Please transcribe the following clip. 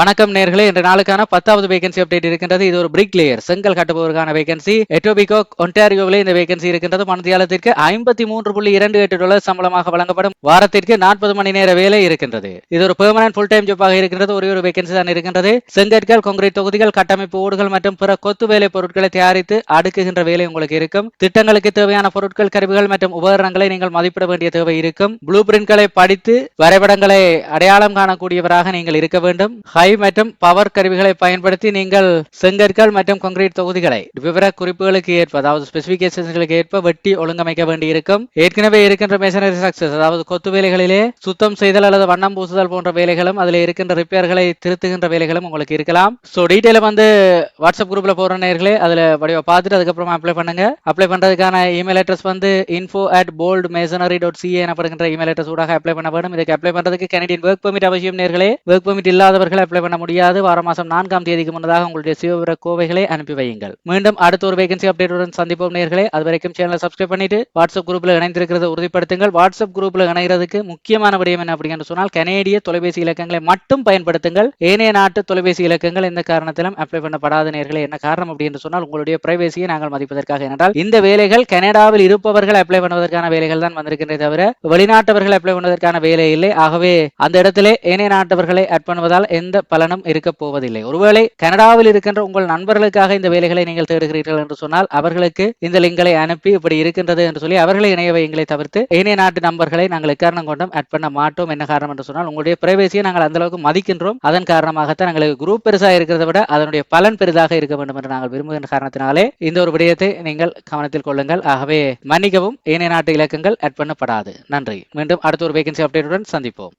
வணக்கம் நேர்களே இன்று நாளுக்கான பத்தாவது வேகன்சி அப்டேட் இருக்கின்றது. இது ஒரு பிரிக் லேயர் செங்கல் கட்டுபவருக்கான வேகன்சி எட்டோபிகோ ஒன்டாரியோவிலே இந்த வேகன்சி இருக்கின்றது. மனதியாலத்திற்கு ஐம்பத்தி மூன்று புள்ளி இரண்டு எட்டு டாலர் சம்பளமாக வழங்கப்படும். வாரத்திற்கு நாற்பது மணி நேர வேலை இருக்கின்றது. இது ஒரு பெர்மனன்ட் ஃபுல் டைம் ஜாப்பாக இருக்கின்றது. ஒரே ஒரு வேகன்சி தான் இருக்கின்றது. செங்கற்கள் கொங்கிரீட் தொகுதிகள் கட்டமைப்பு ஓடுகள் மற்றும் பிற கொத்து வேலை பொருட்களை தயாரித்து அடுக்குகின்ற வேலை உங்களுக்கு இருக்கும். திட்டங்களுக்கு தேவையான பொருட்கள் கருவிகள் மற்றும் உபகரணங்களை நீங்கள் மதிப்பிட வேண்டிய தேவை இருக்கும். ப்ளூ பிரிண்ட்களை படித்து வரைபடங்களை அடையாளம் காணக்கூடியவராக நீங்கள் இருக்க வேண்டும். ஹை மற்றும் பவர் கருவிகளை பயன்படுத்தி நீங்கள் செங்கற்கள் மற்றும் கான்கிரீட் தொகுதிகளை விவர குறிப்புகளுக்கு ஏற்ப அதாவது ஸ்பெசிபிகேஷன்களுக்கு ஏற்ப வெட்டி ஒழுங்கமைக்க வேண்டியிருக்கும். ஏற்கனவே இருக்கின்ற மெஷினரி ஸ்ட்ரக்சர்ஸ் அதாவது கொத்து வேலைகளிலே சுத்தம் செய்தல் அல்லது வண்ணம் பூசுதல் போன்ற வேலைகளும் அதில் இருக்கின்ற ரிப்பேர்களை திருத்துகின்ற வேலைகளும் உங்களுக்கு இருக்கலாம். ஸோ டீட்டெயில வந்து வாட்ஸ்அப் குரூப்ல போற நேர்களே அதுல வடிவ பார்த்துட்டு அதுக்கப்புறமா அப்ளை பண்ணுங்க. அப்ளை பண்றதுக்கான இமெயில் அட்ரஸ் வந்து info at bold masonry dot CA எனப்படுகின்ற இமெயில் அட்ரஸ் ஊடாக அப்ளை பண்ண வேண்டும். இதுக்கு அப்ளை பண்றதுக்கு கனடியன் ஒர்க் பெர்மிட் அவசியம் நேர்களே. ஒர்க் பெர்மிட் இல்லாதவர்கள் அப்ளை பண்ண முடியாது. வார மாதம் நான்காம் தேதிக்கு முன்னதாக உங்களுடைய சுயவிவர கோவைகளை அனுப்பி வையுங்கள். மீண்டும் அடுத்த ஒரு வேகன்சி அப்டேட்டுடன் சந்திப்போம் நேர்களே அது வரைக்கும் சேனலை சப்ஸ்கிரைப் பண்ணிட்டு வாட்ஸ்அப் குரூப்ல இணைந்திருக்கிறத உறுதிப்படுத்துங்கள். வாட்ஸ்அப் குரூப்பில் இணைகிறதுக்கு முக்கியமான விடயம் என்ன அப்படின்னு சொன்னால் கனேடிய தொலைபேசி இலக்கங்களை மட்டும் பயன்படுத்துங்கள். ஏனைய நாட்டு தொலைபேசி இலக்கங்கள் எந்த காரணத்திலும் அப்ளை பண்ணப்படாத நேர்களே என்ன காரணம் அப்படின்னு சொன்னால் உங்களுடைய பிரைவேசியை நாங்கள் மதிப்பதற்காக. என்றால் இந்த வேலைகள் கனடாவில் இருப்பவர்கள் அப்ளை பண்ணுவதற்கான வேலைகள் தான் வந்திருக்கின்றே தவிர வெளிநாட்டவர்கள் அப்ளை பண்ணுவதற்கான வேலை இல்லை. ஆகவே அந்த இடத்திலே ஏனைய நாட்டவர்களை அட் பண்ணுவதால் எந்த பலனும் இருக்க போவதில்லை. ஒருவேளை கனடாவில் இருக்கின்ற உங்கள் நண்பர்களுக்காக இந்த வேலைகளை நீங்கள் தேடுகிறீர்கள் என்று சொன்னால் அவர்களுக்கு இந்த லிங்களை அனுப்பி இப்படி இருக்கின்றது என்று சொல்லி அவர்களை இணைய எங்களை தவிர்த்து ஏனைய நாட்டு நம்பர்களை நாங்கள் எக்காரணம் கொண்டும் அட் பண்ண மாட்டோம். என்ன காரணம் என்று சொன்னால் உங்களுடைய பிரைவேசியை நாங்கள் அந்த அளவுக்கு மதிக்கின்றோம். அதன் காரணமாகத்தான் எங்களுக்கு குரூப் பெருசாக இருக்கிறத விட அதனுடைய பலன் பெரிதாக இருக்க வேண்டும் என்று நாங்கள் விரும்புகின்ற காரணத்தினாலே இந்த ஒரு விடயத்தை நீங்கள் கவனத்தில் கொள்ளுங்கள். ஆகவே மன்னிக்கவும் ஏனைய நாட்டு இலக்கங்கள் அட் பண்ணப்படாது. நன்றி. மீண்டும் அடுத்த ஒரு வேகன்சி அப்டேட்டுடன் சந்திப்போம்.